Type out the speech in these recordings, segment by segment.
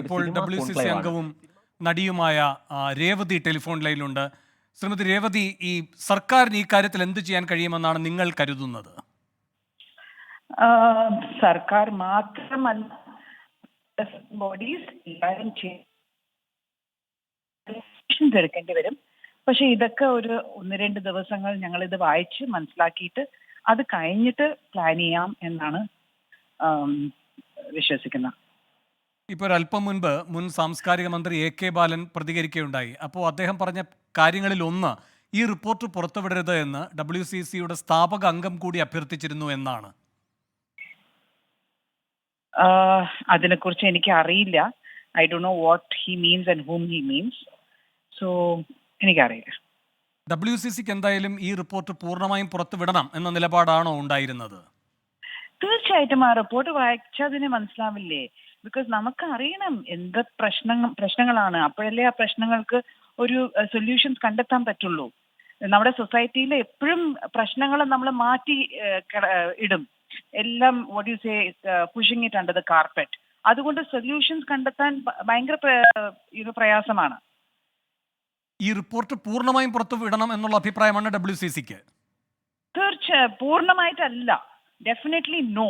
ഇപ്പോൾ W C C അംഗവും നടിയുമായ രേവതി ടെലിഫോൺ ലൈനിലുണ്ട്. ശ്രീമതി രേവതി ഈ സർക്കാരിന് ഈ കാര്യത്തിൽ എന്ത് ചെയ്യാൻ കഴിയുമെന്നാണ് നിങ്ങൾ കരുതുന്നത്? സർക്കാർ മാത്രമല്ല ബോഡീസ് എല്ലാവരും എടുക്കേണ്ടി വരും. പക്ഷെ ഇതൊക്കെ ഒരു ഒന്ന് രണ്ട് ദിവസങ്ങൾ ഞങ്ങൾ ഇത് വായിച്ച് മനസ്സിലാക്കിയിട്ട് അത് കഴിഞ്ഞിട്ട് പ്ലാൻ ചെയ്യാം എന്നാണ് വിശ്വസിക്കുന്നത്. ഇപ്പോൾ ഒരല്പം മുൻപ് മുൻ സാംസ്കാരിക മന്ത്രി എ കെ ബാലൻ പ്രതികരിക്കുകയുണ്ടായി. അപ്പോൾ അദ്ദേഹം പറഞ്ഞ കാര്യങ്ങളിൽ ഒന്ന് ഈ റിപ്പോർട്ട് പുറത്തുവിടരുത് എന്ന് ഡബ്ല്യു സി സിയുടെ സ്ഥാപക അംഗം കൂടി അഭ്യർത്ഥിച്ചിരുന്നു എന്നാണ്. അതിനെക്കുറിച്ച് എനിക്ക് അറിയില്ല I Dr know what he means and whom he means. So എനിക്കറിയില്ല. ഡബ്ല്യു സി സിക്ക് എന്തായാലും ഈ റിപ്പോർട്ട് പൂർണമായും പുറത്തുവിടണം എന്ന നിലപാടാണോ ഉണ്ടായിരുന്നത്? തീർച്ചയായിട്ടും ആ റിപ്പോർട്ട് വായിച്ചതിന് മനസ്സിലാവില്ലേ? ബിക്കോസ് നമുക്ക് അറിയണം എന്ത് പ്രശ്നങ്ങൾ പ്രശ്നങ്ങളാണ്. അപ്പോഴല്ലേ ആ പ്രശ്നങ്ങൾക്ക് ഒരു സൊല്യൂഷൻസ് കണ്ടെത്താൻ പറ്റുള്ളൂ. നമ്മുടെ സൊസൈറ്റിയിൽ എപ്പോഴും പ്രശ്നങ്ങൾ നമ്മൾ മാറ്റി ഇടും. എല്ലാം what you say pushing it under the carpet അതുകൊണ്ട് സൊല്യൂഷൻസ് കണ്ടെത്താൻ ഭയങ്കര ഇത് പ്രയാസമാണ്. ഈ റിപ്പോർട്ട് പൂർണമായും പുറത്തു വിടണം എന്നുള്ള അഭിപ്രായമാണ് ഡബ്ല്യു സി സിക്ക് തീർച്ച പൂർണമായിട്ടല്ല. ഡെഫിനറ്റ്ലി നോ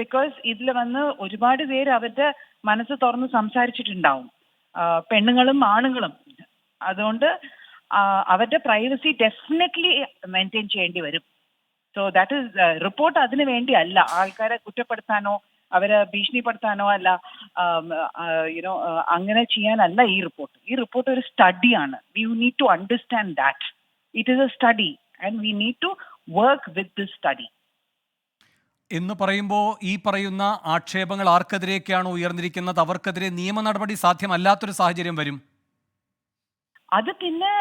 ബിക്കോസ് ഇതിൽ വന്ന് ഒരുപാട് പേര് അവരുടെ മനസ്സ് തുറന്ന് സംസാരിച്ചിട്ടുണ്ടാവും. പെണ്ണുങ്ങളും ആണുങ്ങളും. അതുകൊണ്ട് അവരുടെ പ്രൈവസി ഡെഫിനറ്റ്ലി മെയിന്റെയിൻ ചെയ്യേണ്ടി വരും. സോ ദാറ്റ് ഇസ് റിപ്പോർട്ട് അതിന് വേണ്ടി അല്ല. ആൾക്കാരെ കുറ്റപ്പെടുത്താനോ അവരെ ഭീഷണിപ്പെടുത്താനോ അല്ല യുനോ അങ്ങനെ ചെയ്യാനല്ല ഈ റിപ്പോർട്ട് ഈ റിപ്പോർട്ട് ഒരു സ്റ്റഡിയാണ് we need to understand that it is a study and we need to work with this study എന്ന് പറയുമ്പോൾ ഈ പറയുന്ന ആക്ഷേപങ്ങൾ ആർക്കെതിരെയൊക്കെയാണ് ഉയർന്നിരിക്കുന്നത്? അവർക്കെതിരെ നിയമ നടപടി സാധ്യമല്ലാത്തൊരു സാഹചര്യം വരും. അത് പിന്നെ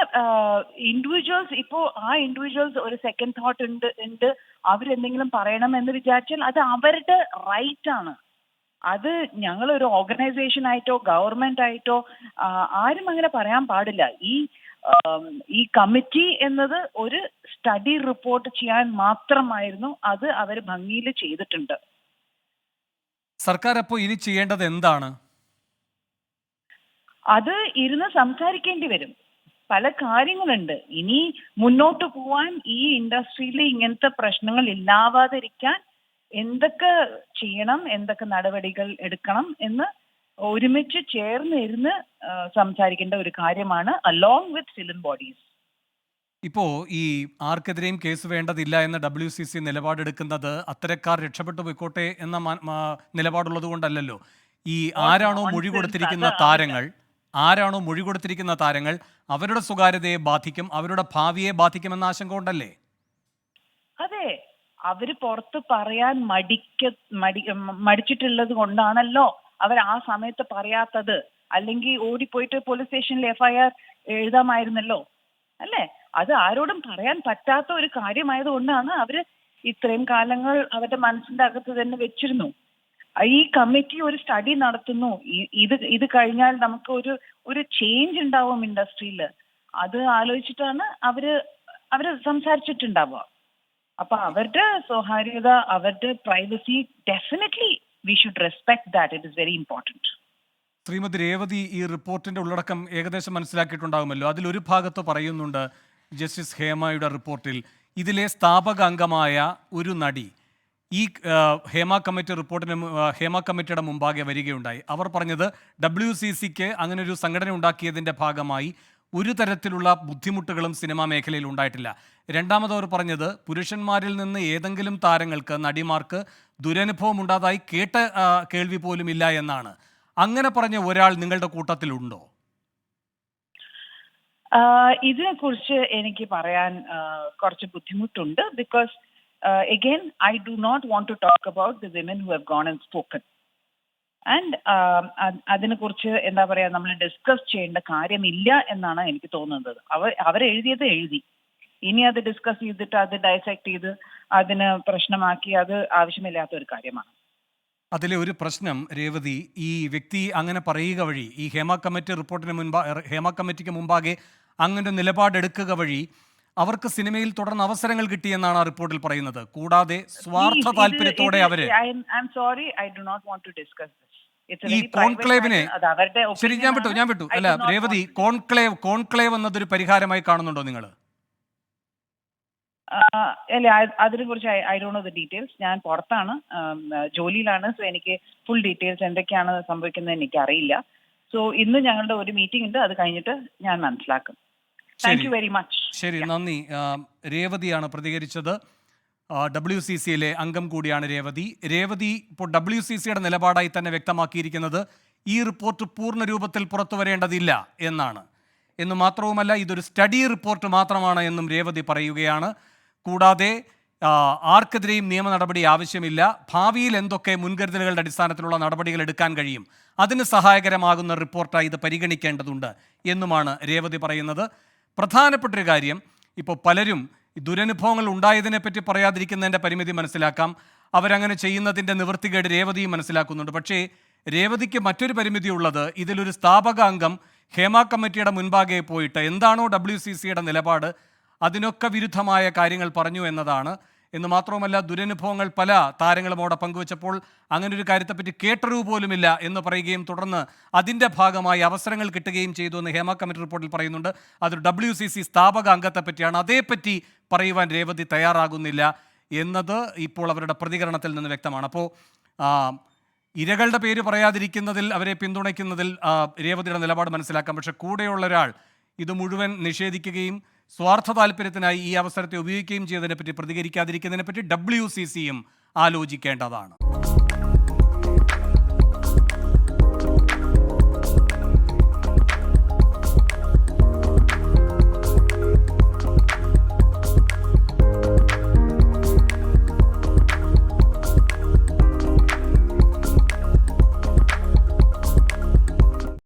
ഇൻഡിവിജ്വൽസ് ഇപ്പോ ആ ഇൻഡിവിജ്വൽസ് ഒരു സെക്കൻഡ് തോട്ട് ഉണ്ട് ഉണ്ട്. അവരെന്തെങ്കിലും പറയണം എന്ന് വിചാരിച്ചാൽ അത് അവരുടെ റൈറ്റ് ആണ്. അത് ഞങ്ങൾ ഒരു ഓർഗനൈസേഷൻ ആയിട്ടോ ഗവൺമെന്റ് ആയിട്ടോ ആരും അങ്ങനെ പറയാൻ പാടില്ല. ഈ ഈ കമ്മിറ്റി എന്നത് ഒരു സ്റ്റഡി റിപ്പോർട്ട് ചെയ്യാൻ മാത്രമായിരുന്നു അത് അവർ ഭംഗിയിൽ ചെയ്തിട്ടുണ്ട്. സർക്കാർ അപ്പോൾ ഇനി ചെയ്യേണ്ടത് എന്താണ്? അത് ഇരുന്ന് സംസാരിക്കേണ്ടി വരും. പല കാര്യങ്ങളുണ്ട്. ഇനി മുന്നോട്ട് പോവാൻ ഈ ഇൻഡസ്ട്രിയിൽ ഇങ്ങനത്തെ പ്രശ്നങ്ങൾ ഇല്ലാവാതിരിക്കാൻ എന്തൊക്കെ ചെയ്യണം എന്തൊക്കെ നടപടികൾ എടുക്കണം എന്ന് ഒരുമിച്ച് ചേർന്നിരുന്ന് സംസാരിക്കേണ്ട ഒരു കാര്യമാണ് അലോങ് വിത്ത് ഫിലിം ബോഡീസ് ഇപ്പോ ഈ ആർക്കെതിരെയും കേസ് വേണ്ടതില്ല എന്ന ഡബ്ല്യു സി സി നിലപാടെടുക്കുന്നത് അത്തരക്കാർ രക്ഷപ്പെട്ടു പോയിക്കോട്ടെ എന്ന നിലപാടുള്ളത് കൊണ്ടല്ലല്ലോ. ഈ ആരാണോ മൊഴി. കൊടുത്തിരിക്കുന്ന താരങ്ങൾ ആരാണോ മൊഴി കൊടുത്തിരിക്കുന്ന താരങ്ങൾ അവരുടെ സ്വകാര്യതയെ ബാധിക്കും അവരുടെ ഭാവിയെ ബാധിക്കുമെന്ന ആശങ്ക കൊണ്ടല്ലേ? അതെ അവർ പുറത്ത് പറയാൻ മടിക്ക മടി മടിച്ചിട്ടുള്ളത് കൊണ്ടാണല്ലോ. അവർ ആ സമയത്ത് പറയാത്തത്. അല്ലെങ്കിൽ ഓടിപ്പോയിട്ട് പോലീസ് സ്റ്റേഷനിൽ എഫ്ഐആർ എഴുതാമായിരുന്നല്ലോ. അല്ലേ? അത് ആരോടും പറയാൻ പറ്റാത്ത ഒരു കാര്യമായതുകൊണ്ടാണ് അവർ ഇത്രയും കാലങ്ങൾ അവരുടെ മനസ്സിന്റെ അകത്ത് തന്നെ വെച്ചിരുന്നു. ഈ കമ്മിറ്റി ഒരു സ്റ്റഡി നടത്തുന്നു. ഇത് ഇത് കഴിഞ്ഞാൽ നമുക്ക് ഒരു ഒരു ചേഞ്ച് ഉണ്ടാവും ഇൻഡസ്ട്രിയിൽ അത് ആലോചിച്ചിട്ടാണ് അവർ അവർ സംസാരിച്ചിട്ടുണ്ടാവുക. അപ്പൊ അവരുടെ സ്വകാര്യത അവരുടെ privacy definitely we should respect that it is very important Shrimati Revathi ഈ റിപ്പോർട്ടിന്റെ ഉള്ളടക്കം ഏകദേശം മനസ്സിലാക്കിയിട്ടുണ്ടാകുമല്ലോ അതിലൊരു ഭാഗത്ത് പറയുന്നുണ്ട് ജസ്റ്റിസ് ഹേമയുടെ റിപ്പോർട്ടിൽ ഇതിലെ സ്ഥാപക അംഗമായ ഒരു നടി ഈ ഹേമ കമ്മിറ്റി റിപ്പോർട്ടിന് ഹേമ കമ്മിറ്റിയുടെ മുമ്പാകെ വരികയുണ്ടായി. അവർ പറഞ്ഞത് ഡബ്ല്യു സി സിക്ക് അങ്ങനെ ഒരു സംഘടന ഉണ്ടാക്കിയതിന്റെ ഭാഗമായി ഒരു തരത്തിലുള്ള ബുദ്ധിമുട്ടുകളും സിനിമാ മേഖലയിൽ ഉണ്ടായിട്ടില്ല. രണ്ടാമത് അവർ പറഞ്ഞത് പുരുഷന്മാരിൽ നിന്ന് ഏതെങ്കിലും താരങ്ങൾക്ക് നടിമാർക്ക് ദുരനുഭവം ഉണ്ടാതായി കേട്ട കേൾവി പോലും ഇല്ല എന്നാണ്. അങ്ങനെ പറഞ്ഞ ഒരാൾ നിങ്ങളുടെ കൂട്ടത്തിലുണ്ടോ? ഇതിനെ കുറിച്ച് എനിക്ക് പറയാൻ കുറച്ച് ബുദ്ധിമുട്ടുണ്ട്. Because again I do not want to talk about the women who have gone and spoken and അതിനെക്കുറിച്ച് എന്താ പറയാ നമ്മൾ ഡിസ്കസ് ചെയ്യേണ്ട കാര്യമില്ല എന്നാണ് എനിക്ക് തോന്നുന്നത്. അവർ അവരെഴുതിയത് എഴുതി. ഇനി അത് ഡിസ്കസ് ചെയ്തിട്ട് അത് ഡയസെക്ട് ചെയ്ത് അതിന് പ്രശ്നമാക്കി അത് ആവശ്യമില്ലാത്ത ഒരു കാര്യമാണ്. അതിലെ ഒരു പ്രശ്നം രേവതി ഈ വ്യക്തി അങ്ങനെ പറയുക വഴി ഈ ഹേമ കമ്മിറ്റി റിപ്പോർട്ടിന് മുൻപാ ഹേമ കമ്മിറ്റിക്ക് മുമ്പാകെ അങ്ങനെ നിലപാടെടുക്കുക വഴി അവർക്ക് സിനിമയിൽ തുടർന്ന് അവസരങ്ങൾ കിട്ടിയെന്നാണ് ആ റിപ്പോർട്ടിൽ പറയുന്നത്. കൂടാതെ സ്വാർത്ഥ താല്പര്യത്തോടെ അവർ ഈ കോൺക്ലേവിനെ ശരി ഞാൻ വിട്ടു ഞാൻ വിട്ടു. അല്ല രേവതി കോൺക്ലേവ് കോൺക്ലേവ് എന്നതൊരു പരിഹാരമായി കാണുന്നുണ്ടോ നിങ്ങൾ അല്ല അത് അതിനെ കുറിച്ച് I do know the details ഞാൻ പുറത്താണ് ജോലിയിലാണ്. സോ എനിക്ക് ഫുൾ ഡീറ്റെയിൽസ് എന്തൊക്കെയാണ് സംഭവിക്കുന്നത് എനിക്ക് അറിയില്ല സോ ഇന്ന് ഞങ്ങളുടെ ഒരു മീറ്റിംഗ് ഉണ്ട്. അത് കഴിഞ്ഞിട്ട് ഞാൻ മനസ്സിലാക്കും. താങ്ക് യു വെരി മച്ച് ശരി നന്ദി. രേവതിയാണ് പ്രതികരിച്ചത്. ഡബ്ല്യു സി സിയിലെ അംഗം കൂടിയാണ് രേവതി. രേവതി ഇപ്പോൾ ഡബ്ല്യു സി സിയുടെ നിലപാടായി തന്നെ വ്യക്തമാക്കിയിരിക്കുന്നത് ഈ റിപ്പോർട്ട് പൂർണ രൂപത്തിൽ പുറത്തു വരേണ്ടതില്ല എന്നാണ്. എന്ന് മാത്രവുമല്ല ഇതൊരു സ്റ്റഡി റിപ്പോർട്ട് മാത്രമാണ് എന്നും രേവതി പറയുകയാണ്. കൂടാതെ ആർക്കെതിരെയും നിയമ നടപടി ആവശ്യമില്ല. ഭാവിയിൽ എന്തൊക്കെ മുൻകരുതലുകളുടെ അടിസ്ഥാനത്തിലുള്ള നടപടികൾ എടുക്കാൻ കഴിയും? അതിന് സഹായകരമാകുന്ന റിപ്പോർട്ടായി ഇത് പരിഗണിക്കേണ്ടതുണ്ട് എന്നുമാണ് രേവതി പറയുന്നത്. പ്രധാനപ്പെട്ടൊരു കാര്യം ഇപ്പോൾ പലരും ഈ ദുരനുഭവങ്ങൾ ഉണ്ടായതിനെപ്പറ്റി പറയാതിരിക്കുന്നതിന്റെ പരിമിതി മനസ്സിലാക്കാം. അവരങ്ങനെ ചെയ്യുന്നതിന്റെ നിവൃത്തികേട് രേവതിയും മനസ്സിലാക്കുന്നുണ്ട്. പക്ഷേ രേവതിക്ക് മറ്റൊരു പരിമിതിയുള്ളത് ഇതിലൊരു സ്ഥാപക അംഗം ഹേമ കമ്മിറ്റിയുടെ മുൻപാകെ പോയിട്ട് എന്താണോ ഡബ്ല്യു സി സിയുടെ നിലപാട് അതിനൊക്കെ വിരുദ്ധമായ കാര്യങ്ങൾ പറഞ്ഞു എന്നതാണ് എന്ന് മാത്രവുമല്ല ദുരനുഭവങ്ങൾ പല താരങ്ങളും അവിടെ പങ്കുവച്ചപ്പോൾ അങ്ങനെ ഒരു കാര്യത്തെപ്പറ്റി കേട്ടറിവ് പോലുമില്ല എന്ന് പറയുകയും തുടർന്ന് അതിന്റെ ഭാഗമായി അവസരങ്ങൾ കിട്ടുകയും ചെയ്തു എന്ന് ഹേമ കമ്മിറ്റി റിപ്പോർട്ടിൽ പറയുന്നുണ്ട്. അത് ഡബ്ല്യു സി സി സ്ഥാപക അംഗത്തെപ്പറ്റിയാണ്. അതേപ്പറ്റി പറയുവാൻ രേവതി തയ്യാറാകുന്നില്ല എന്നത് ഇപ്പോൾ അവരുടെ പ്രതികരണത്തിൽ നിന്ന് വ്യക്തമാണ്. അപ്പോൾ ഇരകളുടെ പേര് പറയാതിരിക്കുന്നതിൽ അവരെ പിന്തുണയ്ക്കുന്നതിൽ രേവതിയുടെ നിലപാട് മനസ്സിലാക്കാം. പക്ഷെ കൂടെയുള്ള ഒരാൾ ഇത് മുഴുവൻ നിഷേധിക്കുകയും സ്വാർത്ഥ താല്പര്യത്തിനായി ഈ അവസരത്തെ ഉപയോഗിക്കുകയും ചെയ്തതിനെപ്പറ്റി പ്രതികരിക്കാതിരിക്കുന്നതിനെപ്പറ്റി ഡബ്ല്യു സി സിയും ആലോചിക്കേണ്ടതാണ്.